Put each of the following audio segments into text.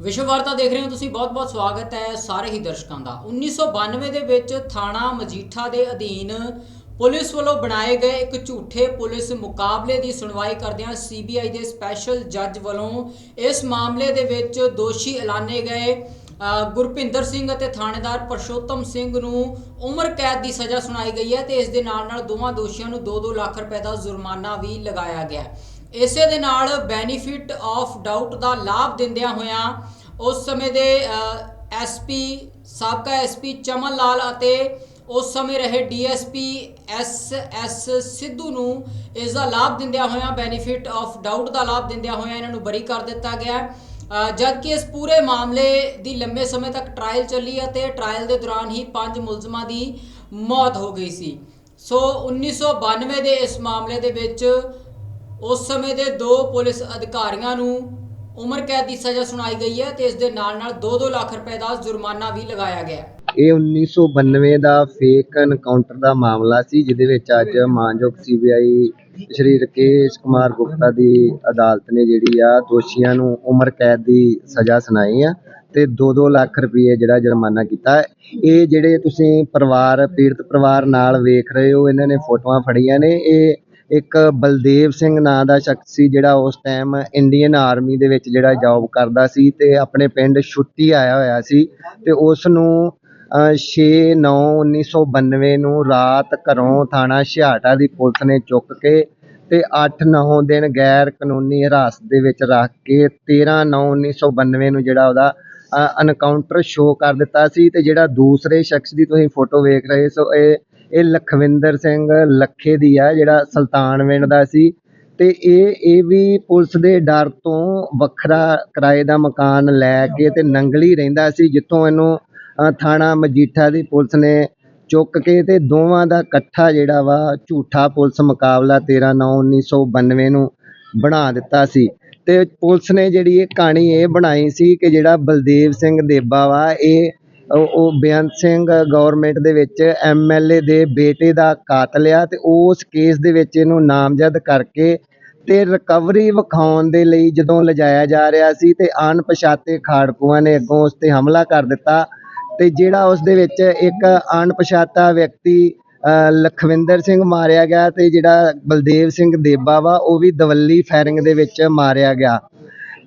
ਵਿਸ਼ਵ ਵਾਰਤਾ ਦੇਖ ਰਹੇ ਹੋ ਤੁਸੀਂ, ਬਹੁਤ-ਬਹੁਤ ਸਵਾਗਤ ਹੈ ਸਾਰੇ ਹੀ ਦਰਸ਼ਕਾਂ ਦਾ 1992 ਦੇ ਵਿੱਚ ਥਾਣਾ ਮਜੀਠਾ ਦੇ ਅਧੀਨ ਪੁਲਿਸ ਵੱਲੋਂ ਬਣਾਏ ਗਏ ਇੱਕ ਝੂਠੇ ਪੁਲਿਸ ਮੁਕਾਬਲੇ ਦੀ ਸੁਣਵਾਈ ਕਰਦਿਆਂ ਸੀਬੀਆਈ ਦੇ ਸਪੈਸ਼ਲ ਜੱਜ ਵੱਲੋਂ ਇਸ ਮਾਮਲੇ ਦੇ ਵਿੱਚ ਦੋਸ਼ੀ ਐਲਾਨੇ ਗਏ ਗੁਰਪਿੰਦਰ ਸਿੰਘ ਅਤੇ ਥਾਣੇਦਾਰ ਪਰਸ਼ੋਤਮ ਸਿੰਘ ਨੂੰ ਉਮਰ ਕੈਦ ਦੀ ਸਜ਼ਾ ਸੁਣਾਈ ਗਈ ਹੈ ਤੇ ਇਸ ਦੇ ਨਾਲ ਨਾਲ ਦੋਵਾਂ ਦੋਸ਼ੀਆਂ ਨੂੰ 2-2 ਲੱਖ ਰੁਪਏ ਦਾ ਜੁਰਮਾਨਾ ਵੀ ਲਗਾਇਆ ਗਿਆ ਹੈ। ਇਸੇ ਦੇ ਨਾਲ ਬੈਨੀਫਿਟ ਆਫ ਡਾਊਟ ਦਾ ਲਾਭ ਦਿੰਦਿਆਂ ਹੋਇਆਂ ਉਸ ਸਮੇਂ ਦੇ ਐਸਪੀ ਸਾਬਕਾ ਐਸਪੀ ਚਮਨ ਲਾਲ ਅਤੇ ਉਸ ਸਮੇਂ ਰਹੇ ਡੀਐਸਪੀ ਐਸ ਐਸ ਸਿੱਧੂ ਨੂੰ ਇਸ ਦਾ ਲਾਭ ਦਿੰਦਿਆਂ ਹੋਇਆਂ ਬੈਨੀਫਿਟ ਆਫ ਡਾਊਟ ਦਾ ਲਾਭ ਦਿੰਦਿਆਂ ਹੋਇਆਂ ਇਹਨਾਂ ਨੂੰ ਬਰੀ ਕਰ ਦਿੱਤਾ ਗਿਆ। ਜਦਕਿ ਇਸ ਪੂਰੇ ਮਾਮਲੇ ਦੀ ਲੰਬੇ ਸਮੇਂ ਤੱਕ ਟ੍ਰਾਇਲ ਚੱਲੀ ਅਤੇ ਟ੍ਰਾਇਲ ਦੇ ਦੌਰਾਨ ਹੀ ਪੰਜ ਮੁਲਜ਼ਮਾਂ ਦੀ ਮੌਤ ਹੋ ਗਈ ਸੀ। ਸੋ 1992 ਦੇ ਇਸ ਮਾਮਲੇ ਦੇ ਵਿੱਚ ਉਸ ਸਮੇਂ ਦੇ ਦੋ ਪੁਲਿਸ ਅਧਿਕਾਰੀਆਂ ਨੂੰ ਉਮਰ ਕੈਦ ਦੀ ਸਜ਼ਾ ਸੁਣਾਈ ਗਈ ਹੈ ਤੇ ਇਸ ਦੇ ਨਾਲ ਨਾਲ 2-2 ਲੱਖ ਰੁਪਏ ਦਾ ਜੁਰਮਾਨਾ ਵੀ ਲਗਾਇਆ ਗਿਆ ਹੈ। ਇਹ 1992 ਦਾ ਫੇਕ ਐਨਕਾਊਂਟਰ ਦਾ ਮਾਮਲਾ ਸੀ, ਜਿਹਦੇ ਵਿੱਚ ਅੱਜ ਮਾਨਯੋਗ ਸੀਬੀਆਈ ਸ਼੍ਰੀ ਰਕੇਸ਼ ਕੁਮਾਰ ਗੁਪਤਾ ਦੀ ਅਦਾਲਤ ਨੇ ਜਿਹੜੀ ਆ ਦੋਸ਼ੀਆਂ ਨੂੰ ਉਮਰ ਕੈਦ ਦੀ ਸਜ਼ਾ ਸੁਣਾਈ ਆ ਤੇ 2-2 ਲੱਖ ਰੁਪਏ ਜਿਹੜਾ ਜੁਰਮਾਨਾ ਕੀਤਾ। ਇਹ ਜਿਹੜੇ ਤੁਸੀਂ ਪਰਿਵਾਰ, ਪੀੜਤ ਪਰਿਵਾਰ ਨਾਲ ਵੇਖ ਰਹੇ ਹੋ, ਇਹਨਾਂ ਨੇ ਫੋਟੋਆਂ ਫੜੀਆਂ ਨੇ, ਇਹ ਇੱਕ ਬਲਦੇਵ ਸਿੰਘ ਨਾਂ ਦਾ ਸ਼ਖਸ ਸੀ ਜਿਹੜਾ ਉਸ ਟਾਈਮ ਇੰਡੀਅਨ ਆਰਮੀ ਦੇ ਵਿੱਚ ਜਿਹੜਾ ਜੌਬ ਕਰਦਾ ਸੀ ਤੇ ਆਪਣੇ ਪਿੰਡ ਛੁੱਟੀ ਆਇਆ ਹੋਇਆ ਸੀ ਤੇ ਉਸ ਨੂੰ 6/9/1992 ਨੂੰ ਰਾਤ ਘਰੋਂ ਥਾਣਾ ਛਿਆਟਾ ਦੀ ਪੁਲਿਸ ਨੇ ਚੁੱਕ ਕੇ ਤੇ 8-9 ਦਿਨ ਗੈਰ ਕਾਨੂੰਨੀ ਹਿਰਾਸਤ ਦੇ ਵਿੱਚ ਰੱਖ ਕੇ 13/9/1992 ਨੂੰ ਜਿਹੜਾ ਉਹਦਾ ਅਨਕਾਊਂਟਰ ਸ਼ੋਅ ਕਰ ਦਿੱਤਾ ਸੀ ਤੇ ਜਿਹੜਾ ਦੂਸਰੇ ਸ਼ਖਸ ਦੀ ਤੁਸੀਂ ਫੋਟੋ ਵੇਖ ਰਹੇ ਸੋ, ਇਹ ਇਹ ਲਖਵਿੰਦਰ ਸਿੰਘ ਲੱਖੇ ਦੀ ਆ, ਜਿਹੜਾ ਸੁਲਤਾਨਵਿੰਡ ਦਾ ਸੀ। ਤੇ ਇਹ ਇਹ ਵੀ ਪੁਲਿਸ ਦੇ ਡਰ ਤੋਂ ਵੱਖਰਾ ਕਿਰਾਏ ਦਾ ਮਕਾਨ ਲੈ ਕੇ ਤੇ ਨੰਗਲੀ ਰਹਿੰਦਾ ਸੀ, ਜਿੱਥੋਂ ਇਹਨੂੰ ਥਾਣਾ ਮਜੀਠਾ ਦੀ ਪੁਲਿਸ ਨੇ ਚੁੱਕ ਕੇ ਤੇ ਦੋਵਾਂ ਦਾ ਇਕੱਠਾ ਜਿਹੜਾ ਵਾ ਝੂਠਾ ਪੁਲਿਸ ਮੁਕਾਬਲਾ 13/9/1992 ਨੂੰ ਬਣਾ ਦਿੱਤਾ ਸੀ। ਤੇ ਪੁਲਿਸ ਨੇ ਜਿਹੜੀ ਇਹ ਕਹਾਣੀ ਇਹ ਬਣਾਈ ਸੀ ਕਿ ਜਿਹੜਾ ਬਲਦੇਵ ਸਿੰਘ ਦੇਬਾ ਵਾ, ਇਹ ਉਹ ਬੇਅੰਤ ਸਿੰਘ ਗਵਰਨਮੈਂਟ ਦੇ ਵਿੱਚ ਐਮਐਲਏ ਦੇ ਬੇਟੇ ਦਾ ਕਾਤਲ ਆ ਤੇ ਉਸ ਕੇਸ ਦੇ ਵਿੱਚ ਇਹਨੂੰ ਨਾਮਜ਼ਦ ਕਰਕੇ ਤੇ ਰਿਕਵਰੀ ਵਿਖਾਉਣ ਦੇ ਲਈ ਜਦੋਂ ਲਿਜਾਇਆ ਜਾ ਰਿਹਾ ਸੀ ਤੇ ਅਣਪਛਾਤੇ ਖਾੜਕੂਆਂ ਨੇ ਅੱਗੋਂ ਉਸ ਤੇ ਹਮਲਾ ਕਰ ਦਿੱਤਾ ਤੇ ਜਿਹੜਾ ਉਸ ਦੇ ਵਿੱਚ ਇੱਕ ਅਣਪਛਾਤਾ ਵਿਅਕਤੀ ਲਖਵਿੰਦਰ ਸਿੰਘ ਮਾਰਿਆ ਗਿਆ ਤੇ ਜਿਹੜਾ ਬਲਦੇਵ ਸਿੰਘ ਦੇਬਾ ਵਾ ਉਹ ਵੀ ਦਵੱਲੀ ਫਾਇਰਿੰਗ ਦੇ ਵਿੱਚ ਮਾਰਿਆ ਗਿਆ।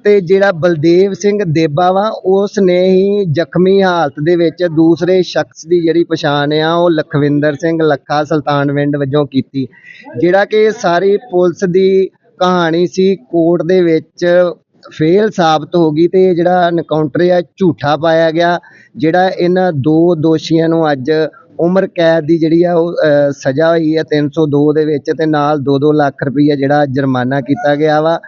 ਤੇ ਜਿਹੜਾ ਬਲਦੇਵ ਸਿੰਘ ਦੇਬਾ ਵਾ ਉਸ ਨੇ ਹੀ ਜ਼ਖਮੀ ਹਾਲਤ ਦੇ ਵਿੱਚ ਦੂਸਰੇ ਸ਼ਖਸ ਦੀ ਜਿਹੜੀ ਪਛਾਣ ਆ, ਉਹ ਲਖਵਿੰਦਰ ਸਿੰਘ ਲੱਖਾ ਸੁਲਤਾਨਵਿੰਡ ਵਜੋਂ ਕੀਤੀ। ਜਿਹੜਾ ਕਿ ਸਾਰੀ ਪੁਲਿਸ ਦੀ ਕਹਾਣੀ ਸੀ, ਕੋਰਟ ਦੇ ਵਿੱਚ ਫੇਲ ਸਾਬਤ ਹੋ ਗਈ ਤੇ ਇਹ ਜਿਹੜਾ ਐਨਕਾਊਂਟਰ ਆ, ਝੂਠਾ ਪਾਇਆ ਗਿਆ, ਜਿਹੜਾ ਇਹਨਾਂ ਦੋ ਦੋਸ਼ੀਆਂ ਨੂੰ ਅੱਜ ਉਮਰ ਕੈਦ ਦੀ ਜਿਹੜੀ ਆ, ਉਹ ਸਜ਼ਾ ਹੋਈ ਹੈ 302 ਦੇ ਵਿੱਚ ਤੇ ਨਾਲ 2-2 ਲੱਖ ਰੁਪਈਆ ਜਿਹੜਾ ਜੁਰਮਾਨਾ ਕੀਤਾ ਗਿਆ ਵਾ।